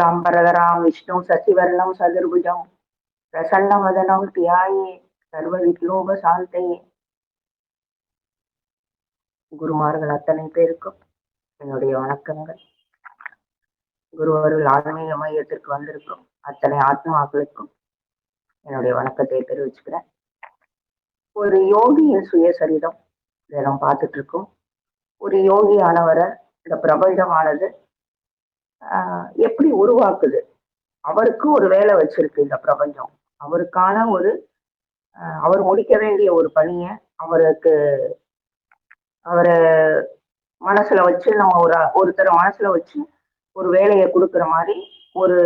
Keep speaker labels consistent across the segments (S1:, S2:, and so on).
S1: லாம்பரதராம் விஷ்ணு சசிவர்ணம் சதுர்புஜம் பிரசன்ன மதனம் தியாயே சர்வ விக்லோப சாந்தையே குருமார்கள் அத்தனை பேருக்கும் என்னுடைய வணக்கங்கள். குருவர்கள் ஆன்மீக மையத்திற்கு வந்திருக்கும் அத்தனை ஆத்மாக்களுக்கும் என்னுடைய வணக்கத்தை தெரிவிச்சுக்கிறேன். ஒரு யோகியின் சுயசரிதம் இதெல்லாம் பார்த்துட்டு இருக்கோம். ஒரு யோகியானவரை இந்த பிரபஞ்சமானது எப்படி உருவாக்குது? அவருக்கு ஒரு வேலை வச்சிருக்கு இந்த பிரபஞ்சம். அவருக்கான ஒரு அவர் முடிக்க வேண்டிய ஒரு பணியை அவருக்கு அவரை மனசுல வச்சு நம்ம ஒரு ஒருத்தரை மனசுல வச்சு ஒரு வேலையை கொடுக்குற மாதிரி ஒரு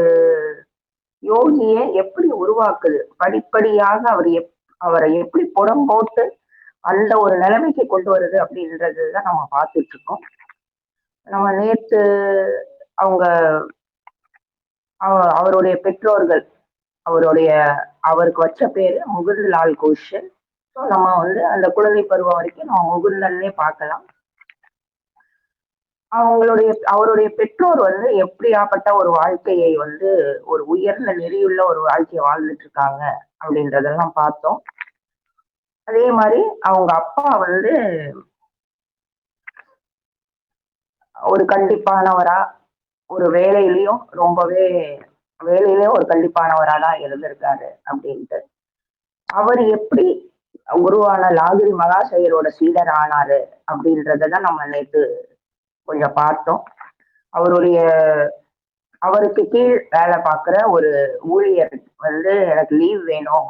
S1: யோகியை எப்படி உருவாக்குது? படிப்படியாக அவர் எப் அவரை எப்படி புடம் போட்டு அந்த ஒரு நிலைமைக்கு கொண்டு வருது அப்படின்றது தான் நம்ம பார்த்துட்டு இருக்கோம். நம்ம நேற்று அவங்க அவருடைய பெற்றோர்கள் அவருடைய அவருக்கு வச்ச பேரு முகுந்த்லால் கோஷல் ஸோ நம்ம வந்து அந்த குழந்தை பருவம் வரைக்கும் நம்ம முகுந்தல்லே பார்க்கலாம். அவங்களுடைய அவருடைய பெற்றோர் வந்து எப்படியாப்பட்ட ஒரு வாழ்க்கையை வந்து ஒரு உயர்ந்த நெறியுள்ள ஒரு வாழ்க்கையை வாழ்ந்துட்டு இருக்காங்க அப்படின்றதெல்லாம் பார்த்தோம். அதே மாதிரி அவங்க அப்பா வந்து ஒரு கண்டிப்பானவரா ஒரு வேலையிலையும் ரொம்பவே வேலையிலேயும் ஒரு கண்டிப்பானவரா தான் இருந்திருக்காரு அப்படின்ட்டு. அவர் எப்படி உருவான லாகிரி மகாசையரோட சீடர் ஆனாரு அப்படின்றத தான் நம்ம நேற்று கொஞ்சம் பார்த்தோம். அவருடைய அவருக்கு கீழ் வேலை பார்க்குற ஒரு ஊழியர் வந்து எனக்கு லீவ் வேணும்.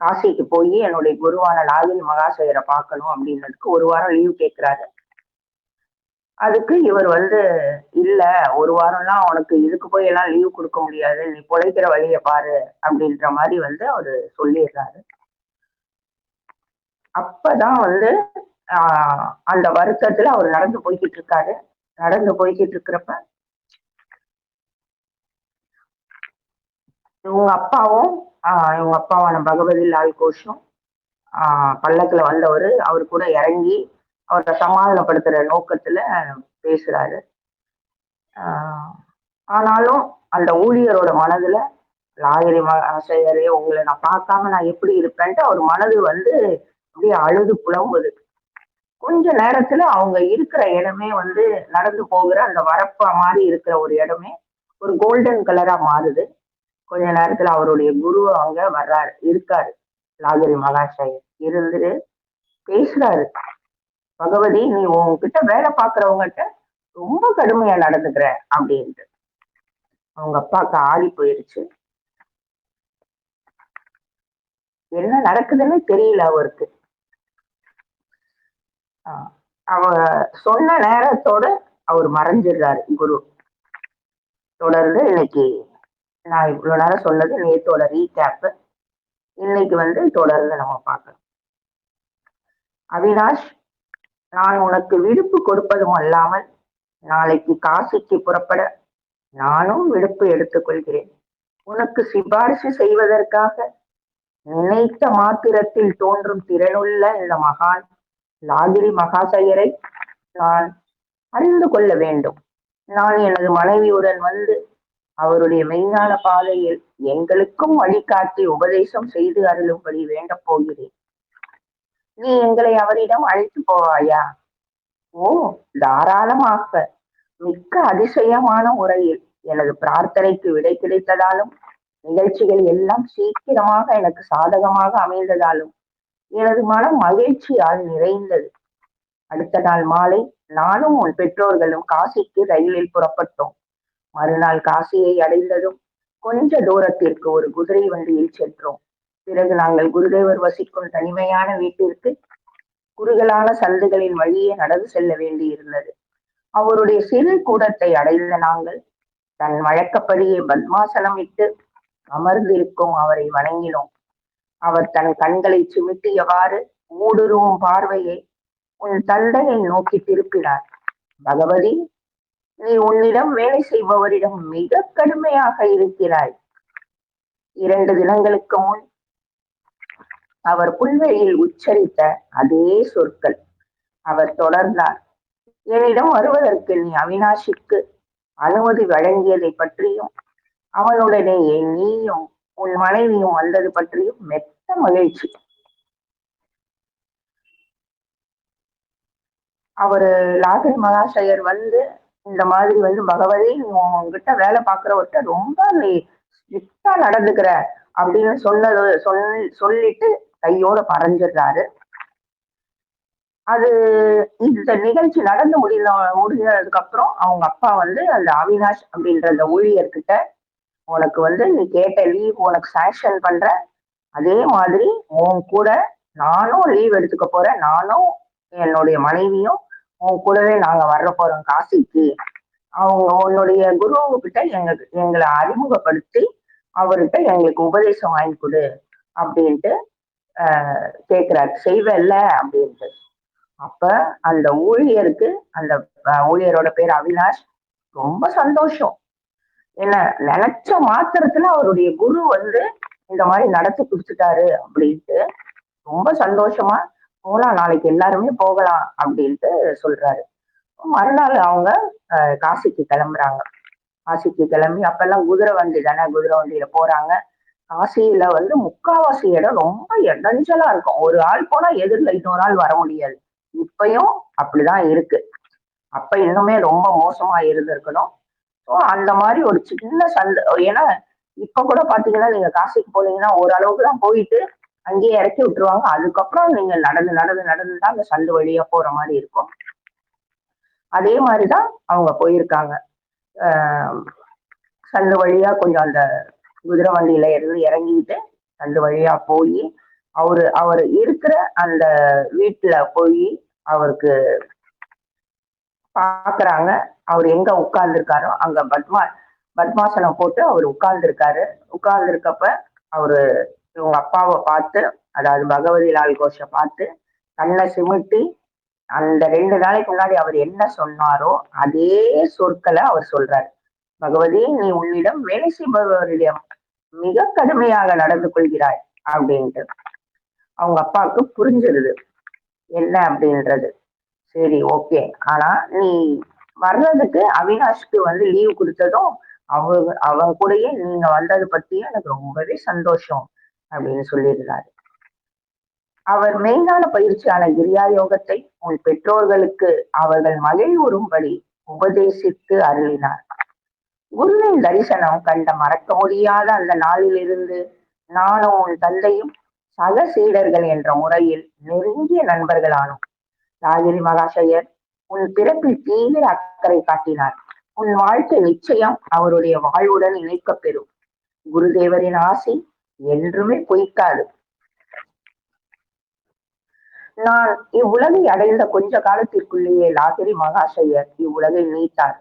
S1: காசிக்கு போய் என்னுடைய குருவான லாகிரி மகாசையரை பார்க்கணும் அப்படின்றதுக்கு ஒரு வாரம் லீவ் கேட்குறாரு அதுக்கு இவர் வந்து இல்ல ஒரு வாரம்லாம் உனக்கு இதுக்கு போய் எல்லாம் லீவ் கொடுக்க முடியாது. நீ பொழைக்கிற வழிய பாரு. அப்படின்ற மாதிரி வந்து அவரு சொல்லிடுறாரு. அப்பதான் வந்து அந்த வருத்தத்துல அவர் நடந்து போய்கிட்டு இருக்காரு. நடந்து போய்கிட்டு இருக்கிறப்ப இவங்க அப்பாவும் ஆஹ் இவங்க அப்பாவான பகவதி லால் கோஷும் ஆஹ் பல்லக்குல வந்தவர் அவர் கூட இறங்கி அவரை சமாதானப்படுத்துற நோக்கத்துல பேசுறாரு. ஆஹ் ஆனாலும் அந்த ஊழியரோட மனதுல லாயரி ஆசிரியரே உங்களை நான் பார்க்காம நான் எப்படி இருப்பேன்ட்டு அவர் மனது வந்து அப்படியே அழுது புலம்புது. கொஞ்ச நேரத்துல அவங்க இருக்கிற இடமே வந்து நடந்து போகிற அந்த வரப்பா மாதிரி இருக்கிற ஒரு இடமே ஒரு கோல்டன் கலரா மாறுது. கொஞ்ச நேரத்துல அவருடைய குரு அங்க வர்றாரு இருக்காரு. லாகரி மகாசயர் இருந்துட்டு பேசுறாரு. பகவதி நீ உங்ககிட்ட வேலை பார்க்கறவங்ககிட்ட ரொம்ப கடுமையா நடந்துக்கிற அப்படின்ட்டு. அவங்க அப்பாவுக்கு ஆடி போயிருச்சு. என்ன நடக்குதுன்னு தெரியல அவருக்கு. அவ சொன்ன நேரத்தோட அவர் மறைஞ்சிடுறாரு குரு. தொடர்ந்து இன்னைக்கு நான் இவ்வளவு நேரம் சொன்னது நேத்தோட ரீகேப் இன்னைக்கு வந்து தொடர்ந்து நம்ம பார்க்கலாம். அவினாஷ் நான் உனக்கு விடுப்பு கொடுப்பதும் அல்லாமல் நாளைக்கு காசிக்கு புறப்பட நானும் விடுப்பு எடுத்துக்கொள்கிறேன். உனக்கு சிபாரிசு செய்வதற்காக நினைத்த மாத்திரத்தில் தோன்றும் திறனுள்ள இந்த மகான் லாகிரி மகாசயரை நான் அறிந்து கொள்ள வேண்டும். நான் எனது மனைவியுடன் வந்து அவருடைய மெய்ஞான பாதையில் எங்களுக்கும் வழிகாட்டி உபதேசம் செய்து அருளும்படி வேண்டப் போகிறேன். நீ எங்களை அவரிடம் அழைத்து போவாயா? ஓ தாராளமாக. மிக்க அதிசயமான முறையில் எனது பிரார்த்தனைக்கு விடை கிடைத்ததாலும் நிகழ்ச்சிகள் எல்லாம் சீக்கிரமாக எனக்கு சாதகமாக அமைந்ததாலும் எனது மனம் மகிழ்ச்சியால் நிறைந்தது. அடுத்த நாள் மாலை நானும் உன் பெற்றோர்களும் காசிக்கு ரயிலில் புறப்பட்டோம். மறுநாள் காசியை அடைந்ததும் கொஞ்ச தூரத்திற்கு ஒரு குதிரை வண்டியில் சென்றோம். பிறகு நாங்கள் குருதேவர் வசிக்கும் தனிமையான வீட்டிற்கு குறுகலான சந்துகளின் வழியே நடந்து செல்ல வேண்டியிருந்தது. அவருடைய சிறு கூடத்தை அடைந்த நாங்கள் தன் வழக்கப்படியே பத்மாசனம் இட்டு அமர்ந்திருக்கும் அவரை வணங்கினோம். அவர் தன் கண்களை சிமிட்டியவாறு ஊடுருவும் பார்வையை உன் தந்தையை நோக்கி திருப்பினார். பகவதி நீ உன்னிடம் வேலை செய்பவரிடம் மிக கடுமையாக இருக்கிறாய். இரண்டு தினங்களுக்கு முன் அவர் புல்வெளியில் உச்சரித்த அதே சொற்கள். அவர் தொடர்ந்தார். என்னிடம் வருவதற்கு நீ அவினாஷிக்கு அனுமதி வழங்கியதை பற்றியும் அவனுடனேயே நீயும் உன் மனைவியும் வந்தது பற்றியும் மெத்த மகிழ்ச்சி. அவரு லாகிரி மகாசயர் வந்து இந்த மாதிரி வந்து பகவதி நீ உங்ககிட்ட வேலை பார்க்கிறவர்கிட்ட ரொம்ப நீ ஸ்ட்ரிக்டா நடந்துக்கிற அப்படின்னு சொன்னது சொல் சொல்லிட்டு கையோட பறஞ்சிடுறாரு. அது இந்த நிகழ்ச்சி நடந்து முடிந்த முடிஞ்சதுக்கு அப்புறம் அவங்க அப்பா வந்து அந்த அவினாஷ் அப்படின்ற அந்த ஊழியர்கிட்ட உனக்கு வந்து நீ கேட்ட லீவ் உனக்கு சாங்ஷன் பண்ற. அதே மாதிரி உன் கூட நானும் லீவ் எடுத்துக்க போறேன். நானும் என்னுடைய மனைவியும் உன் கூடவே நாங்க வர்ற போறோம் காசிக்கு. அவங்க உன்னுடைய குருவுகிட்ட எங்க எங்களை அறிமுகப்படுத்தி அவர்கிட்ட எங்களுக்கு உபதேசம் வாங்கி கொடு அப்படின்ட்டு கேட்கிறாரு செய்வல்ல அப்படின்ட்டு. அப்ப அந்த ஊழியருக்கு அந்த ஊழியரோட பேர் அவினாஷ் ரொம்ப சந்தோஷம். என்ன நினைச்ச மாத்திரத்துல அவருடைய குரு வந்து இந்த மாதிரி நடத்தி கொடுத்துட்டாரு அப்படின்ட்டு ரொம்ப சந்தோஷமா போலாம் நாளைக்கு எல்லாருமே போகலாம் அப்படின்ட்டு சொல்றாரு. மறுநாள் அவங்க காசிக்கு கிளம்புறாங்க. காசிக்கு கிளம்பி அப்பெல்லாம் குதிரை வண்டி தானே குதிரை வண்டியில போறாங்க. காசியில வந்து முக்காவாசி இடம் ரொம்ப இடைஞ்சலா இருக்கும். ஒரு ஆள் போனா எதிரில் இன்னொரு ஆள் வர முடியாது. இப்பயும் அப்படிதான் இருக்கு. அப்ப இன்னுமே ரொம்ப மோசமா இருந்திருக்கணும். ஸோ அந்த மாதிரி ஒரு சின்ன சந்தை ஏன்னா இப்ப கூட பாத்தீங்கன்னா நீங்க காசிக்கு போனீங்கன்னா ஓரளவுக்கு தான் போயிட்டு அங்கேயே இறக்கி விட்டுருவாங்க. அதுக்கப்புறம் நீங்க நடந்து நடந்து நடந்து தான் அந்த சந்து வழியா போற மாதிரி இருக்கும். அதே மாதிரிதான் அவங்க போயிருக்காங்க. சந்து வழியா கொஞ்சம் அந்த குதிரை வண்டியில இருந்து இறங்கிட்டு அந்த வழியா போய் அவரு அவர் இருக்கிற அந்த வீட்டுல போய் அவருக்கு பாக்குறாங்க. அவர் எங்க உட்கார்ந்துருக்காரோ அங்க பத்மா பத்மாசனம் போட்டு அவர் உட்கார்ந்துருக்காரு. உட்கார்ந்துருக்கப்ப அவரு இவங்க அப்பாவை பார்த்து அதாவது பகவதி லால் கோஷ பார்த்து கண்ணை சிமிட்டி அந்த ரெண்டு நாளைக்கு முன்னாடி அவர் என்ன சொன்னாரோ அதே சொற்களை அவர் சொல்றாரு. பகவதி நீ உன்னிடம் வேலை செய்பவரிடம் மிக கடுமையாக நடந்து கொள்கிறாய் அப்படின்ட்டு. அவங்க அப்பாவுக்கு புரிஞ்சிருது. என்ன அப்படின்றது. சரி ஓகே ஆனா நீ வர்றதுக்கு அவினாஷ்க்கு வந்து லீவ் கொடுத்ததும் அவங்க அவங்க கூடயே நீங்க வந்தது பத்தியும் எனக்கு ரொம்பவே சந்தோஷம் அப்படின்னு சொல்லியிருந்தாரு. அவர் மெயினான பயிற்சியான கிரியா யோகத்தை உன் பெற்றோர்களுக்கு அவர்கள் மகிழ்வுறும்படி உபதேசித்து அருளினார். குருவின் தரிசனம் கண்ட மறக்க முடியாத அந்த நாளிலிருந்து நானும் உன் தந்தையும் சக சீடர்கள் என்ற முறையில் நெருங்கிய நண்பர்களானோம். ராஜரி மகாசயர் உன் பிறப்பில் தீவிர அக்கறை காட்டினார். உன் வாழ்க்கை நிச்சயம் அவருடைய வாழ்வுடன் இணைக்கப்பெறும் குருதேவரின் ஆசை என்றுமே பொய்க்காது. நான் இவ்வுலகை அடைந்த கொஞ்ச காலத்திற்குள்ளேயே லாகிரி மகாசையர் இவ்வுலகை நீத்தார்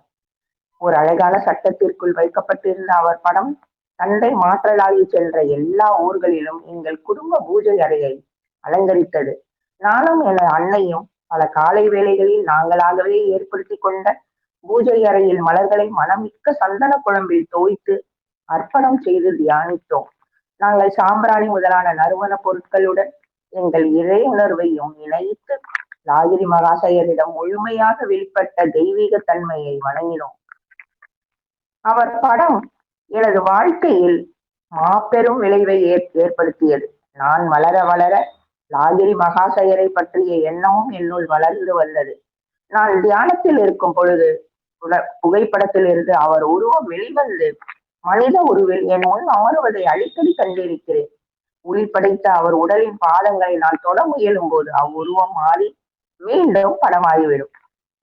S1: ஒரு அழகான சட்டத்திற்குள் வைக்கப்பட்டிருந்த அவர் படம் தந்தை மாற்றலாகி சென்ற எல்லா ஊர்களிலும் எங்கள் குடும்ப பூஜை அறையை அலங்கரித்தது. நானும் எனது அன்னையும் பல காலை வேளைகளில் நாங்களாகவே ஏற்படுத்தி கொண்ட பூஜை அறையில் மலர்களை மனமிக்க சந்தன குழம்பில் தோய்த்து அர்ப்பணம் செய்து தியானித்தோம். நாங்கள் சாம்பிராணி முதலான நறுமண பொருட்களுடன் எங்கள் இறை உணர்வையும் இணைத்து லாகிரி மகாசயரிடம் முழுமையாக வெளிப்பட்ட தெய்வீக தன்மையை வணங்கினோம். அவர் படம் எனது வாழ்க்கையில் மாபெரும் விளைவை ஏற்படுத்தியது. நான் வளர வளர லாகிரி மகாசயரை பற்றிய எண்ணமும் என்னுள் வளர்ந்து வந்தது. நான் தியானத்தில் இருக்கும் பொழுது புகைப்படத்தில் இருந்து அவர் உருவம் வெளிவந்து மனித உருவில் என் முன் அமருவதை அடிக்கடி கண்டிருக்கிறேன். ஒளி படைத்த அவர் உடலின் பாதங்களை நான் தொட முயலும் போது அவ்வுருவம் மாறி மீண்டும் படமாகிவிடும்.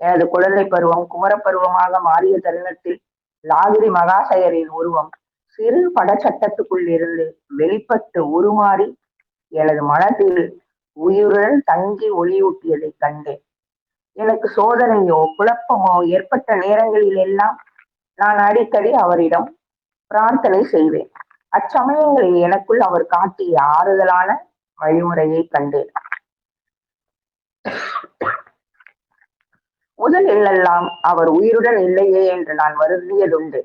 S1: எனது குழந்தை பருவம் குமரப்பருவமாக மாறிய தருணத்தில் லாகிரி மகாசயரின் உருவம் சிறு படச்சட்டத்துக்குள் இருந்து வெளிப்பட்டு உருமாறி எனது மனதில் உயிருடன் தங்கி ஒளியூட்டியதை கண்டேன். எனக்கு சோதனையோ குழப்பமோ ஏற்பட்ட நேரங்களில் எல்லாம் நான் அடிக்கடி அவரிடம் பிரார்த்தனை செய்வேன். அச்சமயங்களில் எனக்குள் அவர் காட்டிய ஆறுதலான வழிமுறையை கண்டேன். முதலிலெல்லாம் அவர் உயிருடன் இல்லையே என்று நான் வருந்தியதுண்டு.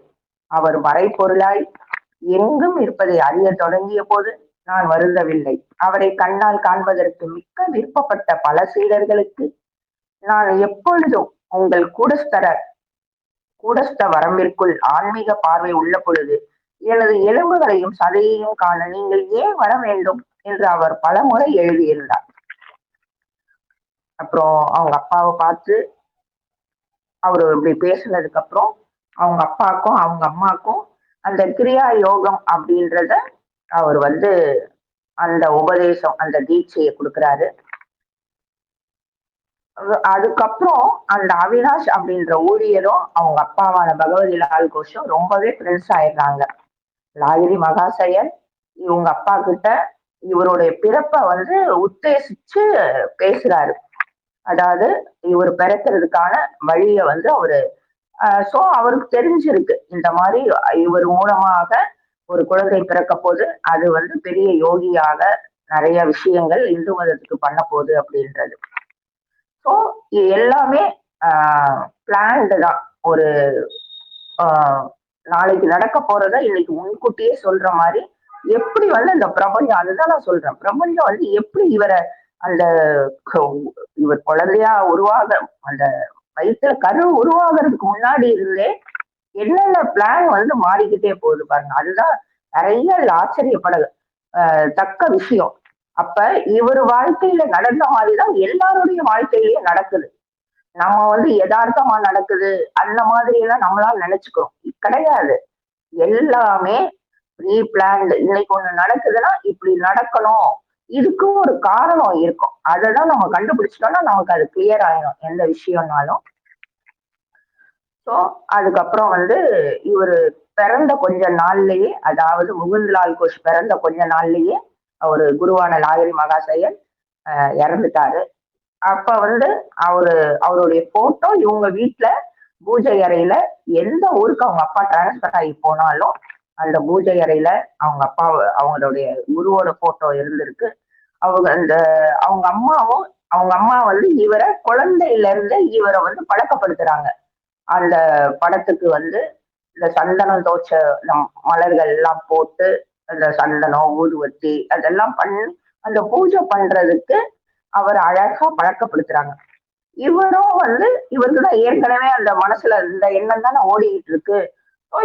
S1: அவர் மறைப்பொருளாய் எங்கும் இருப்பதை அறிய தொடங்கிய போது நான் வருந்தவில்லை. அவரை கண்ணால் காண்பதற்கு மிக்க விருப்பப்பட்ட பல சீடர்களுக்கு நான் எப்பொழுதும் உங்கள் கூடஸ்தர கூடஸ்த வரம்பிற்குள் ஆன்மீக பார்வை உள்ள பொழுது எனது எலும்புகளையும் சதையையும் காண நீங்கள் ஏன் வர வேண்டும் என்று அவர் பலமுறை எழுதியிருந்தார். அப்புறம் அவங்க அப்பாவை பார்த்து அவரு இப்படி பேசுனதுக்கு அப்புறம் அவங்க அப்பாக்கும் அவங்க அம்மாக்கும் அந்த கிரியா யோகம் அப்படின்றத அவர் வந்து அந்த உபதேசம் அந்த தீட்சையை கொடுக்குறாரு. அதுக்கப்புறம் அந்த அவினாஷ் அப்படின்ற ஊழியரும் அவங்க அப்பாவான பகவதி லால் கோஷம் ரொம்பவே ஃப்ரெண்ட்ஸ் ஆயிடுறாங்க. லாகிரி மகாசயன் இவங்க அப்பா கிட்ட இவருடைய பிறப்பை வந்து உத்தேசிச்சு பேசுறாரு. அதாவது இவர் பிறக்கிறதுக்கான வழியை வந்து அவரு சோ அவருக்கு தெரிஞ்சிருக்கு. இந்த மாதிரி இவர் மூலமாக ஒரு குழந்தை பிறக்க போது அது வந்து பெரிய யோகியாக நிறைய விஷயங்கள் இந்து மதத்துக்கு பண்ண போகுது அப்படின்றது. ஸோ எல்லாமே பிளான்டு தான். ஒரு நாளைக்கு நடக்க போறத இன்னைக்கு முன்கூட்டியே சொல்ற மாதிரி எப்படி வந்து இந்த பிரபஞ்சம் அதுதான் நான் சொல்றேன். பிரபஞ்சம் வந்து எப்படி இவரை அந்த இவர் குழந்தையா உருவாக அந்த வயிற்றுல கரு உருவாகிறதுக்கு முன்னாடி இருந்தே என்னென்ன பிளான் வந்து மாறிக்கிட்டே போகுது பாருங்க. அதுதான் நிறைய ஆச்சரியப்பட தக்க விஷயம். அப்ப இவர் வாழ்க்கையில நடந்த மாதிரிதான் எல்லாருடைய வாழ்க்கையிலயும் நடக்குது. நம்ம வந்து யதார்த்தமா நடக்குது. அந்த மாதிரி எல்லாம் நம்மளால நினைச்சுக்கிறோம். கிடையாது. எல்லாமே ப்ரீ பிளான்டு இன்னைக்கு ஒண்ணு நடக்குதுன்னா இப்படி நடக்கணும். இதுக்கும் ஒரு காரணம் இருக்கும். அதை தான் நம்ம கண்டுபிடிச்சிட்டோம்னா நமக்கு அது கிளியர் ஆயிடும் எந்த விஷயம்னாலும். ஸோ அதுக்கப்புறம் வந்து இவர் பிறந்த கொஞ்ச நாள்லயே அதாவது முகுந்த்லால் கோஷ் பிறந்த கொஞ்ச நாள்லயே அவர் குருவான லாகிரி மகாசயன் இறந்துட்டாரு. அப்ப வந்து அவரு அவருடைய போட்டோ இவங்க வீட்டுல பூஜை அறையில எந்த ஊருக்கு அவங்க அப்பா டிரான்ஸ்பர் ஆகி போனாலும் அந்த பூஜை அறையில அவங்க அப்பா அவங்களுடைய குருவோட போட்டோ இருந்திருக்கு. அவங்க அந்த அவங்க அம்மாவும் அவங்க அம்மா வந்து இவரை குழந்தையில இருந்து இவரை வந்து பழக்கப்படுத்துறாங்க. அந்த படத்துக்கு வந்து இந்த சந்தனம் தோச்ச மலர்கள் எல்லாம் போட்டு அந்த சந்தனம் ஊதுவத்தி அதெல்லாம் பண்ணி அந்த பூஜை பண்றதுக்கு அவர் அழகா பழக்கப்படுத்துறாங்க. இவரும் வந்து இவருக்கு தான் ஏற்கனவே அந்த மனசுல இந்த எண்ணம் தானே ஓடிக்கிட்டு இருக்கு.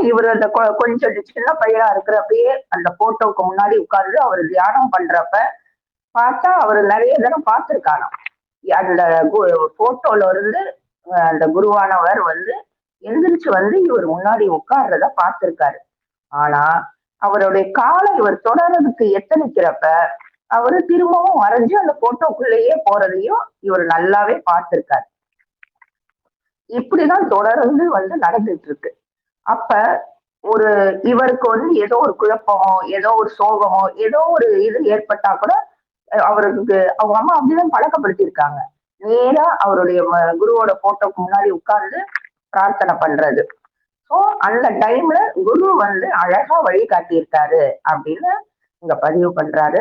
S1: இவர் அந்த கொஞ்சம் சின்ன பையனா இருக்கிறப்பயே அந்த போட்டோவுக்கு முன்னாடி உட்கார்ந்து அவர் தியானம் பண்றப்ப பார்த்தா அவர் நிறைய தடவை பார்த்துருக்காராம். அந்த போட்டோல இருந்து அந்த குருவானவர் வந்து எந்திரிச்சு வந்து இவர் முன்னாடி உட்கார்றத பார்த்திருக்காரு. ஆனா அவருடைய காலை இவர் தொடர்றதுக்கு எத்தனைக்கிறப்ப அவரு திரும்பவும் வரைஞ்சு அந்த போட்டோக்குள்ளேயே போறதையும் இவர் நல்லாவே பார்த்திருக்காரு. இப்படிதான் தொடர்ந்து வந்து நடந்துட்டு இருக்கு. அப்ப ஒரு இவருக்கு வந்து ஏதோ ஒரு குழப்பமோ ஏதோ ஒரு சோகமோ ஏதோ ஒரு இது ஏற்பட்டா கூட அவருக்கு அவங்க அம்மா அப்படிதான் பழக்கப்படுத்தியிருக்காங்க. நேரா அவருடைய குருவோட போட்டோக்கு முன்னாடி உட்கார்ந்து பிரார்த்தனை பண்றது. ஸோ அந்த டைம்ல குரு வந்து அழகா வழி காட்டியிருக்காரு அப்படின்னு இங்க பதிவு பண்றாரு.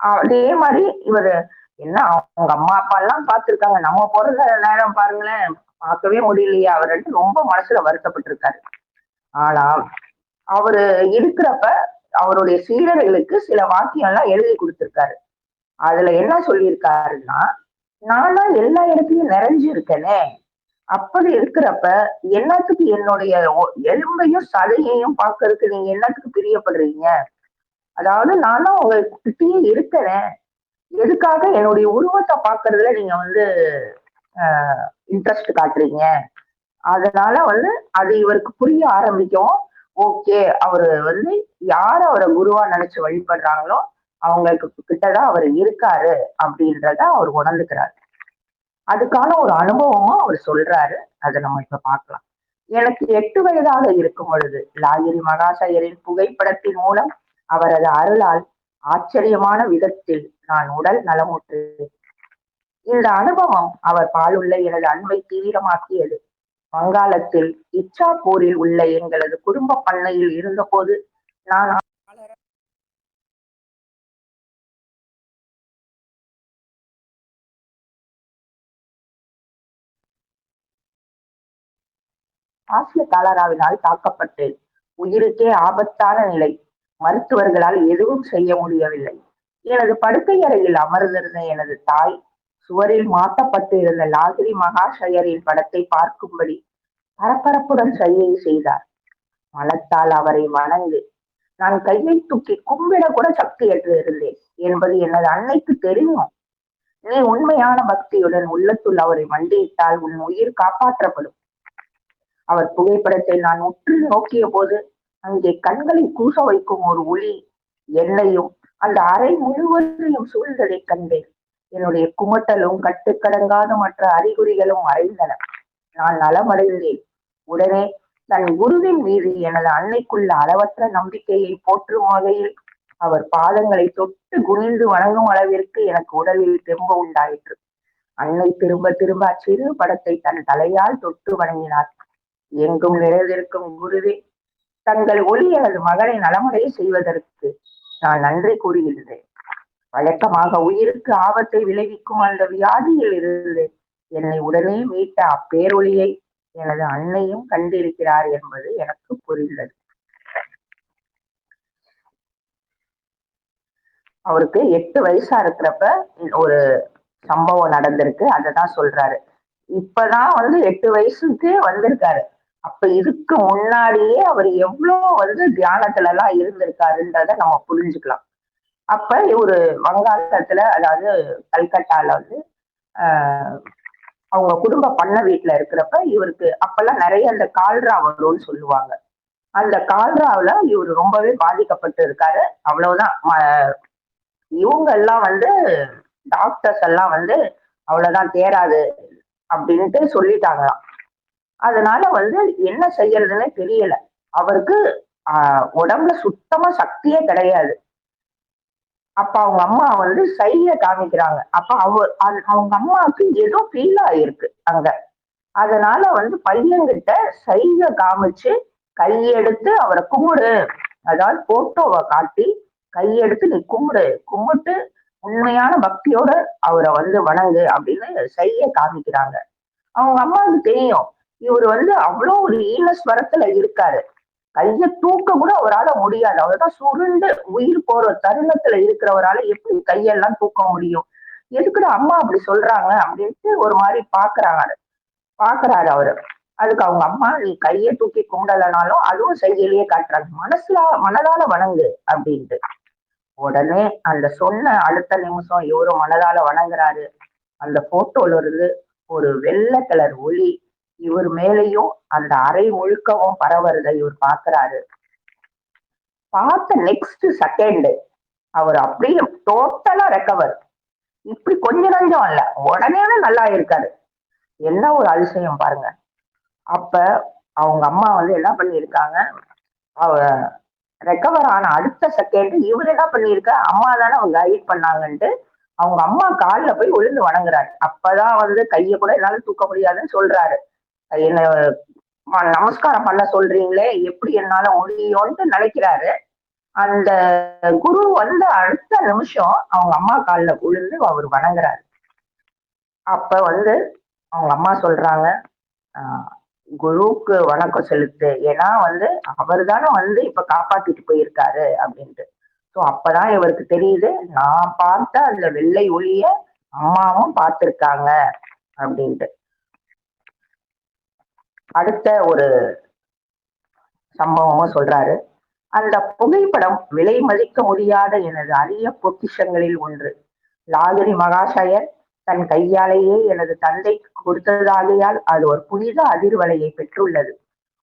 S1: அதே மாதிரி இவர் என்ன அவங்க அம்மா அப்பா எல்லாம் பார்த்துருக்காங்க. நம்ம பிறந்த நேரம் பாருங்களேன் பார்க்கவே முடியலையா அவர் ரொம்ப மனசுல வருத்தப்பட்டிருக்காரு. ஆனா அவரு இருக்கிறப்ப அவருடைய சீடர்களுக்கு சில வாக்கியம்லாம் எழுதி கொடுத்திருக்காரு. அதுல என்ன சொல்லியிருக்காருன்னா நானா எல்லா இடத்துலயும் நிறைஞ்சு இருக்கேனே அப்படி இருக்கிறப்ப என்னத்துக்கு என்னுடைய எலும்பையும் சதையையும் பார்க்கறதுக்கு நீங்க என்னத்துக்கு பிரியப்படுறீங்க? அதாவது நானும் உங்ககிட்டயே இருக்கிறேன் எதுக்காக என்னுடைய உருவத்தை பாக்குறதுல நீங்க வந்து இன்ட்ரெஸ்ட் காட்டுறீங்க? அதனால வந்து அது இவருக்கு புரிய ஆரம்பிக்கும். ஓகே அவரு வந்து யார் அவரை குருவா நினைச்சு வழிபடுறாங்களோ அவங்களுக்கு கிட்டதான் அவர் இருக்காரு அப்படின்றத அவர் உணர்ந்துக்கிறாரு. அதுக்கான ஒரு அனுபவமும் அவர் சொல்றாரு. அதை நம்ம இப்ப பார்க்கலாம். எனக்கு எட்டு வயதாக இருக்கும் பொழுது லாயிரி மகாசயரின் புகைப்படத்தின் மூலம் அவரது அருளால் ஆச்சரியமான விதத்தில் நான் உடல் நலமுற்று. இந்த அனுபவம் அவர் பாலுள்ள எனது அன்பை தீவிரமாக்கியது. வங்காளத்தில் இச்சாப்பூரில் உள்ள எங்களது குடும்ப பண்ணையில் இருந்தபோது நான் ஆசிய காலராவினால் தாக்கப்பட்டேன். உயிருக்கே ஆபத்தான நிலை. மருத்துவர்களால் எதுவும் செய்ய முடியவில்லை. எனது படுக்கை அறையில் அமர்ந்திருந்த எனது தாய் சுவரில் மாட்டப்பட்டு இருந்த லாகிரி மகாஷயரின் படத்தை பார்க்கும்படி பரபரப்புடன் சையை செய்தார். மனத்தால் அவரை வணங்கு நான் கையை தூக்கி கும்பிட கூட சக்தியற்று இருந்தேன். என்பது எனது அன்னைக்கு தெரியும்? நீ உண்மையான பக்தியுடன் உள்ளத்துள் அவரை மண்டியிட்டால் உன் உயிர் காப்பாற்றப்படும் அவர் புகைப்படத்தை நான் உற்று நோக்கிய போது அங்கே கண்களை கூச வைக்கும் ஒரு ஒளி என்னையும் அந்த அறை முழுவதையும் சூழ்ந்ததை கண்டேன். என்னுடைய குமட்டலும் கட்டுக்கடங்காத மற்ற அறிகுறிகளும் மறைந்தன. நான் நலமடைந்தேன். உடனே தன் குருவின் மீது எனது அன்னைக்குள்ள அளவற்ற நம்பிக்கையை போற்றும் வகையில் அவர் பாதங்களை தொட்டு குனிந்து வணங்கும் அளவிற்கு எனக்கு உடலில் திரும்ப உண்டாயிற்று. அன்னை திரும்ப திரும்ப அச்சிறு படத்தை தன் தலையால் தொட்டு வணங்கினார். எங்கும் நிறைந்திருக்கும் குருவே தங்கள் ஒளி எனது மகனை நலமுடைய செய்வதற்கு நான் நன்றி கூறுகின்றேன் வழக்கமாக உயிருக்கு ஆபத்தை விளைவிக்கும் அந்த வியாதியில் இருந்து என்னை உடனே மீட்ட அப்பேரொழியை எனது அன்னையும் கண்டிருக்கிறார் என்பது எனக்கு புரிந்தது. அவருக்கு எட்டு வயசா இருக்கிறப்ப ஒரு சம்பவம் நடந்திருக்கு. அததான் சொல்றாரு. இப்பதான் வந்து எட்டு வயசுக்கு வந்திருக்காரு. அப்ப இதுக்கு முன்னாடியே அவர் எவ்வளவு வந்து தியானத்துல எல்லாம் இருந்திருக்காருன்றத நம்ம புரிஞ்சுக்கலாம். அப்ப இவரு வங்காளத்துல அதாவது கல்கட்டால வந்து அவங்க குடும்ப பண்ண வீட்டுல இருக்கிறப்ப இவருக்கு அப்பெல்லாம் நிறைய அந்த கால்ரா வரும்னு சொல்லுவாங்க. அந்த கால்ராவில இவர் ரொம்பவே பாதிக்கப்பட்டு இருக்காரு. அவ்வளவுதான். இவங்க எல்லாம் வந்து டாக்டர்ஸ் எல்லாம் வந்து அவ்வளவுதான் தேராது அப்படின்ட்டு சொல்லிட்டாங்களாம். அதனால வந்து என்ன செய்யறதுன்னு தெரியல. அவருக்கு ஆஹ் உடம்புல சுத்தமா சக்தியே கிடையாது. அப்ப அவங்க அம்மா வந்து சைய காமிக்கிறாங்க. அப்ப அவ அவங்க அம்மாவுக்கு ஏதோ ஃபீல் ஆயிருக்கு அங்க. அதனால வந்து பையன்கிட்ட சைய காமிச்சு கையெடுத்து அவரை கும்பிடு. அதாவது போட்டோவை காட்டி கையெடுத்து நீ கும்பிடு. கும்பிட்டு உண்மையான பக்தியோட அவரை வந்து வணங்கு அப்படின்னு செய்ய காமிக்கிறாங்க. அவங்க அம்மாவுக்கு தெரியும். இவர் வந்து அவ்வளோ ஒரு ஈனஸ்வரத்துல இருக்காரு. கைய தூக்க கூட அவரால் முடியாது. அவர்தான் சுருண்டு உயிர் போற தருணத்துல இருக்கிறவரால எப்படி கையெல்லாம் தூக்க முடியும்? எதுக்குடா அம்மா அப்படி சொல்றாங்க அப்படின்ட்டு ஒரு மாதிரி பாக்குறாங்க பாக்குறாரு அவரு. அதுக்கு அவங்க அம்மா நீ கையை தூக்கி கும்பிடலனாலும் அதுவும் செய்யலையே காட்டுறாங்க. மனசுல மனதால வணங்கு அப்படின்ட்டு. உடனே அந்த சொன்ன அடுத்த நிமிஷம் இவரும் மனதால வணங்குறாரு. அந்த போட்டோல இருந்து ஒரு வெள்ளை கலர் ஒளி இவர் மேலையும் அந்த அறை முழுக்கவும் பரவறதை இவர் பாக்குறாரு பார்த்த நெக்ஸ்ட் செகண்ட் அவர் அப்படியே டோட்டலா ரெக்கவர் இப்படி கொஞ்ச நஞ்சம் இல்ல உடனே நல்லா இருக்காரு. என்ன ஒரு அதிசயம் பாருங்க. அப்ப அவங்க அம்மா வந்து என்ன பண்ணியிருக்காங்க? அவ ரெக்கவர் ஆன அடுத்த செகண்ட் இவர் என்ன பண்ணிருக்க அம்மா தானே அவங்க கைட் பண்ணாங்கன்ட்டு அவங்க அம்மா காலில் போய் விழுந்து வணங்குறாரு. அப்பதான் வந்து கையை கூட என்னால தூக்க முடியாதுன்னு சொல்றாரு. என்ன நமஸ்காரம் பண்ண சொல்றீங்களே? எப்படி என்னால முடியும்னு நினைக்கிறாரு. அந்த குரு வந்த அடுத்த நிமிஷம் அவங்க அம்மா காலில் விழுந்து அவர் வணங்குறாரு. அப்ப வந்து அவங்க அம்மா சொல்றாங்க குருவுக்கு வணக்கம் செலுத்து. ஏன்னா வந்து அவர் தானே வந்து இப்ப காப்பாத்திட்டு போயிருக்காரு அப்படின்ட்டு. ஸோ அப்பதான் இவருக்கு தெரியுது நான் பார்த்த அந்த வெள்ளை ஒளிய அம்மாவும் பார்த்திருக்காங்க அப்படின்ட்டு. அடுத்த ஒரு சம்பவமும் சொல்றாரு. அந்த புகைப்படம் விலை மதிக்க முடியாத எனது அரிய பொக்கிஷங்களில் ஒன்று. லாகிரி மகாசயர் தன் கையாலேயே எனது தந்தை கொடுத்ததாகையால் அது ஒரு புனித அதிர்வலையை பெற்றுள்ளது.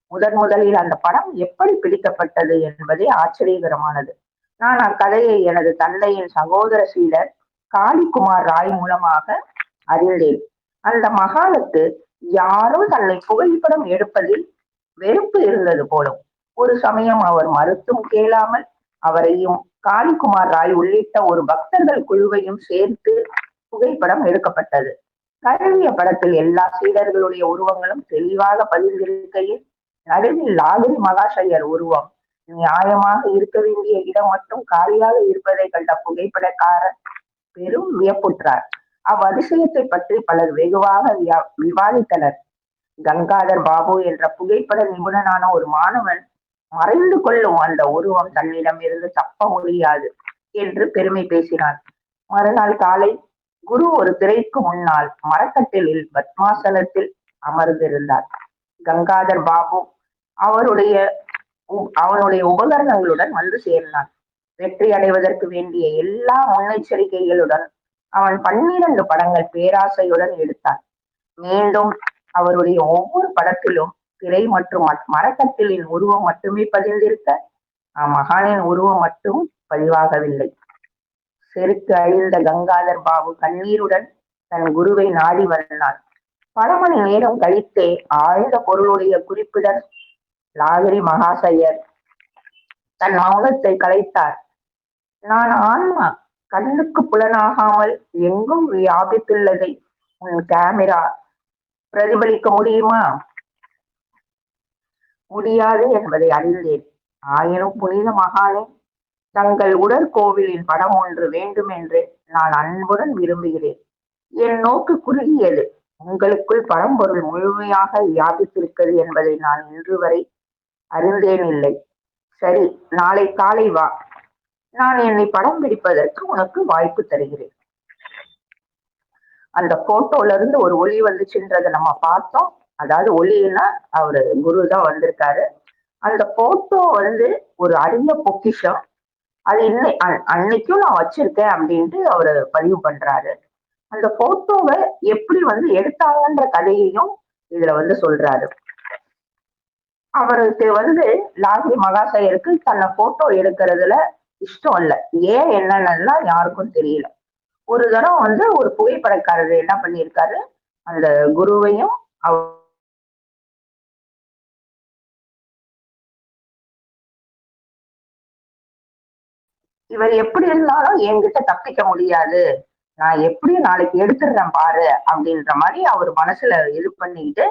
S1: முதன் முதலில் அந்த படம் எப்படி பிடிக்கப்பட்டது என்பதே ஆச்சரியகரமானது. நான் அக்கதையை எனது தந்தையின் சகோதர சீடர் காளிக்குமார் ராய் மூலமாக அறிந்தேன். அந்த மகாலுக்கு யாரோ தன்னை புகைப்படம் எடுப்பதில் வெறுப்பு இருந்தது போலும். ஒரு சமயம் அவர் மறுத்தும் கேளாமல் அவரையும் காளிக்குமார் ராய் உள்ளிட்ட ஒரு பக்தர்கள் குழுவையும் சேர்த்து புகைப்படம் எடுக்கப்பட்டது. கழுவிய படத்தில் எல்லா சீடர்களுடைய உருவங்களும் தெளிவாக பதிந்திருக்கையில் நடுவில் லாகிரி மகாசையர் உருவம் நியாயமாக இருக்க வேண்டிய இடம் மட்டும் காலியாக இருப்பதை கண்ட புகைப்படக்காரர் பெரும் வியப்புற்றார். அவ்வதிசயத்தை பற்றி பலர் வெகுவாக விவாதித்தனர். கங்காதர் பாபு என்ற புகைப்பட நிபுணனான ஒரு மாணவன் மறைந்து கொள்ளும் அந்த உருவம் தன்னிடம் இருந்து தப்ப முடியாது என்று பெருமை பேசினான். மறுநாள் காலை குரு ஒரு திரைக்கு முன்னால் மரக்கட்டிலில் பத்மாசனத்தில் அமர்ந்திருந்தார். கங்காதர் பாபு அவருடைய அவனுடைய உபகரணங்களுடன் வந்து சேர்ந்தான். வெற்றி அடைவதற்கு வேண்டிய எல்லா முன்னெச்சரிக்கைகளுடன் அவன் பன்னிரண்டு படங்கள் பேராசையுடன் எடுத்தான். மீண்டும் அவருடைய ஒவ்வொரு படத்திலும் திரை மற்றும் மரக்கட்டிலின் உருவம் மட்டுமே பதிந்திருக்க அம்மகானின் உருவம் மட்டும் பதிவாகவில்லை. செருக்கு அழிந்த கங்காதர் பாபு கண்ணீருடன் தன் குருவை நாடி வந்தான் பல மணி நேரம் கழித்தே ஆழ்ந்த பொருளுடைய குறிப்பிடர் லாகிரி மகாசையர் தன் மௌனத்தை கலைத்தார். நான் ஆன்மா கண்ணுக்கு புலனாகாமல் எங்கும் வியாபித்துள்ளதை உன் கேமரா பிரதிபலிக்க முடியுமா? முடியாது என்பதை அறிந்தேன். ஆயினும் புனித மகானே தங்கள் உடற்கோவிலின் படம் ஒன்று வேண்டும் என்று நான் அன்புடன் விரும்புகிறேன். என் நோக்கு குறுகியது. உங்களுக்குள் பரம்பொருள் முழுமையாக வியாபித்திருக்கிறது என்பதை நான் இன்று வரை அறிந்தேன் இல்லை. சரி நாளை காலை வா. நான் என்னை படம் பிடிப்பதற்கு உனக்கு வாய்ப்பு தருகிறேன். அந்த போட்டோல இருந்து ஒரு ஒளி வந்துச்சுன்றதை நம்ம பார்த்தோம். அதாவது ஒளின்னா அவரு குரு தான் வந்திருக்காரு. அந்த போட்டோ வந்து ஒரு அரிய பொக்கிஷம். அது இன்னை அன்னைக்கும் நான் வச்சிருக்கேன் அப்படின்ட்டு அவரு பதிவு பண்றாரு. அந்த போட்டோவை எப்படி வந்து எடுத்தாங்கன்ற கதையையும் இதுல வந்து சொல்றாரு. அவருக்கு வந்து லாகிரி மகாசயருக்கு தன்னை போட்டோ எடுக்கிறதுல இஷ்டம் இல்லை. ஏன் என்னன்னா யாருக்கும் தெரியல. ஒரு தரம் வந்து ஒரு புகைப்படக்காரர் என்ன பண்ணியிருக்காரு? அந்த குருவையும் இவர் எப்படி இருந்தாலும் என்கிட்ட தப்பிக்க முடியாது. நான் எப்படி நாளைக்கு எடுத்துடுறேன் பாரு அப்படின்ற மாதிரி அவர் மனசுல இது பண்ணிட்டு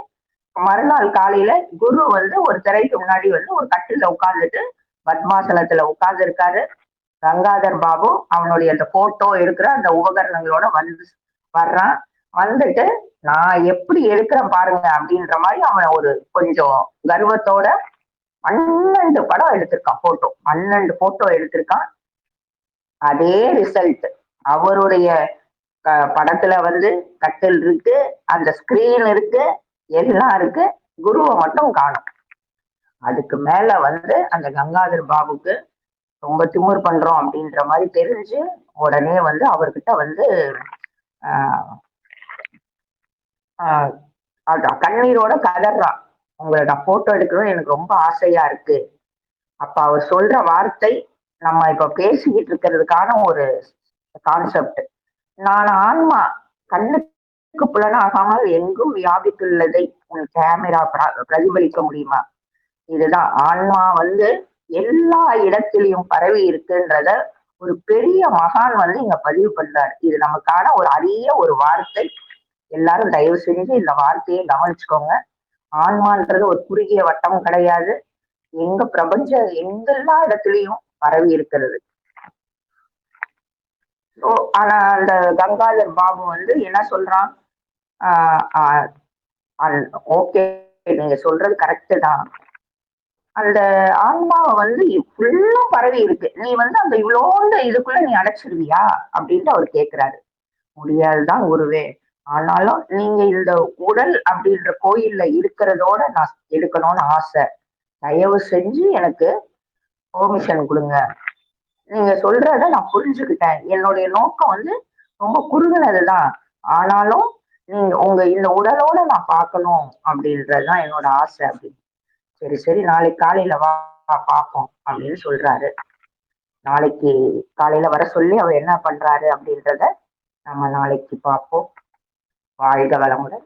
S1: மறுநாள் காலையில குரு வந்து ஒரு திரைக்கு முன்னாடி வந்து ஒரு கட்டில உட்கார்ந்துட்டு பத்மாசனத்துல உட்கார்ந்து இருக்காரு கங்காதர் பாபு அவனுடைய அந்த போட்டோ எடுக்கிற அந்த உபகரணங்களோட வந்து வர்றான். வந்துட்டு நான் எப்படி எடுக்கிறேன் பாருங்க அப்படின்ற மாதிரி அவன் ஒரு கொஞ்சம் கர்வத்தோட பன்னெண்டு படம் எடுத்திருக்கான் போட்டோ பன்னெண்டு போட்டோ எடுத்திருக்கான். அதே ரிசல்ட் அவருடைய படத்துல வந்து கட்டில் இருக்கு அந்த ஸ்கிரீன் இருக்கு எல்லாம் இருக்கு. குருவை மட்டும் காணும். அதுக்கு மேல வந்து அந்த கங்காதர் பாபுக்கு ரொம்ப திமுர் பண்றோம் அப்படின்ற மாதிரி தெரிஞ்சு உடனே வந்து அவர்கிட்ட வந்து கண்ணீரோட கதறான் உங்களோட போட்டோ எடுக்கணும் எனக்கு ரொம்ப ஆசையா இருக்கு. அப்ப அவர் சொல்ற வார்த்தை நம்ம இப்ப பேசிக்கிட்டு இருக்கிறதுக்கான ஒரு கான்செப்ட் நான் ஆன்மா கண்ணுக்கு புலனாகாமல் எங்கும் வியாபித்துள்ளதை உன் கேமரா பிரதிபலிக்க முடியுமா? இதுதான். ஆன்மா வந்து எல்லா இடத்திலையும் பரவி இருக்குன்றத ஒரு பெரிய மகான் வந்து இங்க பதிவு பண்றாரு. இது நமக்கான ஒரு அரிய ஒரு வார்த்தை. எல்லாரும் தயவு செஞ்சு இந்த வார்த்தையை கவனிச்சுக்கோங்க. ஆன்மான்றது ஒரு குறுகிய வட்டம் கிடையாது. எங்க பிரபஞ்ச எங்கெல்லா இடத்துலயும் பரவி இருக்கிறது. ஆனா அந்த கங்காதர் பாபு வந்து என்ன சொல்றான்? ஓகே நீங்க சொல்றது கரெக்டு தான். அந்த ஆன்மாவை வந்து ஃபுல்லா பரவி இருக்கு. நீ வந்து அந்த இவ்வளோண்டு இதுக்குள்ள நீ அடைச்சிருவியா? அப்படின்ட்டு அவர் கேட்கிறாரு முடியாதுதான் ஒருவே ஆனாலும் நீங்க இந்த உடல் அப்படின்ற கோயில்ல இருக்கிறதோட நான் எடுக்கணும்னு ஆசை. தயவு செஞ்சு எனக்கு பெர்மிஷன் கொடுங்க. நீங்க சொல்றத நான் புரிஞ்சுக்கிட்டேன். என்னுடைய நோக்கம் வந்து ரொம்ப குறுகினதுதான். ஆனாலும் நீங்க உங்க இந்த உடலோட நான் பார்க்கணும் அப்படின்றதுதான் என்னோட ஆசை அப்படின்னு. சரி சரி நாளைக்கு காலையில வா பார்ப்போம் அப்படின்னு சொல்றாரு. நாளைக்கு காலையில வர சொல்லி அவர் என்ன பண்றாரு அப்படின்றத நம்ம நாளைக்கு பார்ப்போம் வாழ்க வளமுடன்.